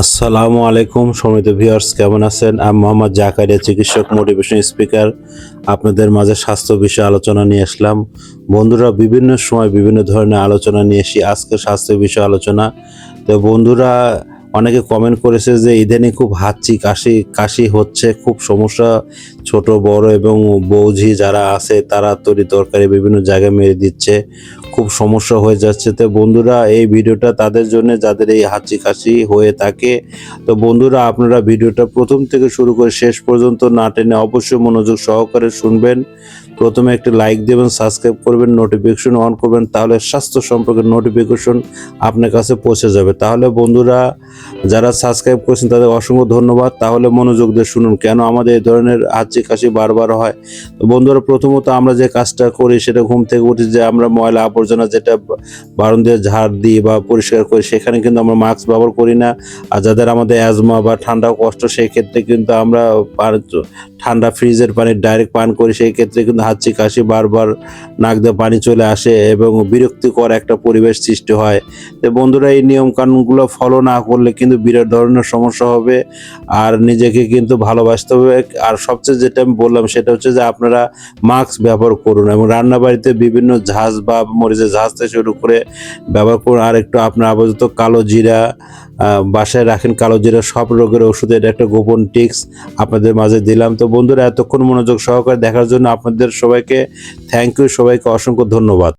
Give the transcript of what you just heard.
আসসালামু আলাইকুম সমিত ভিউয়ার্স, কেমন আছেন? আমি মোহাম্মদ জাকারিয়া, চিকিৎসক মোটিভেশন স্পিকার আপনাদের মাঝে স্বাস্থ্য বিষয়ে আলোচনা নিয়ে আসলাম। বন্ধুরা, বিভিন্ন সময় বিভিন্ন ধরনের আলোচনা নিয়ে এসি আজকে স্বাস্থ্য বিষয়ে আলোচনা। তো বন্ধুরা অনেকে কমেন্ট করেছে যে, ইদানিং খুব হাঁচি, কাশি কাশি হচ্ছে, খুব সমস্যা। ছোট, বড় এবং বৌঝি যারা আছে, তারা তরি তরকারি বিভিন্ন জায়গায় মেরে দিচ্ছে। খুব সমস্যা হয়ে যাচ্ছে। তো বন্ধুরা, এই ভিডিওটা তাদের জন্য যাদের এই হাঁচি, কাশি হয়ে থাকে, তো বন্ধুরা, আপনারা ভিডিওটা প্রথম থেকে শুরু করে শেষ পর্যন্ত না টেনে অবশ্যই মনোযোগ সহকারে শুনবেন। প্রথমে একটি লাইক দেবেন সাবস্ক্রাইব করবেন নোটিফিকেশন অন করবেন, তাহলে স্বাস্থ্য সম্পর্কে নোটিফিকেশন আপনার কাছে পৌঁছে যাবে। তাহলে বন্ধুরা, যারা সাবস্ক্রাইব করেছেন, তাদের অসংখ্য ধন্যবাদ। তাহলে মনোযোগ দিয়ে শুনুন, কেন আমাদের এই ধরনের হাঁচি কাশি বারবার হয়? তো বন্ধুরা, প্রথমত আমরা যে কাজটা করি, সেটা ঘুম থেকে উঠি যে আমরা ময়লা আবর্জনা যেটা বারণ দিয়ে ঝাড় দিই বা পরিষ্কার করি, সেখানে কিন্তু আমরা মাস্ক ব্যবহার করি না। আর যাদের আমাদের অ্যাজমা বা ঠান্ডা কষ্ট সেই ক্ষেত্রে কিন্তু আমরা ঠান্ডা ফ্রিজের পানি ডাইরেক্ট পান করি, সেই ক্ষেত্রে কিন্তু হাঁচি কাশি বারবার নাক দিয়ে পানি চলে আসে এবং বিরক্তিকর একটা পরিবেশ সৃষ্টি হয়। তো বন্ধুরা, এই নিয়ম কানুনগুলো ফলো না করলে কিন্তু বিরাট ধরনের সমস্যা হবে আর নিজেকে কিন্তু ভালোবাসতে হবে। আর সবচেয়ে যেটা আমি বললাম সেটা হচ্ছে যে আপনারা মাস্ক ব্যবহার করুন এবং রান্না বাড়িতে বিভিন্ন ঝাঁজ বা মরিচের ঝাঁজ থেকে শুরু করে ব্যবহার করুন। আর একটু আপনার আপাতত কালো জিরা বাসায় রাখেন কালো জিরা, সব রোগের ওষুধ, এটা একটা গোপন টিক্স আপনাদের মাঝে দিলাম। তো বন্ধুরা, এতক্ষণ মনোযোগ সহকারে দেখার জন্য আপনাদের সবাইকে থ্যাংক ইউ সবাইকে অসংখ্য ধন্যবাদ।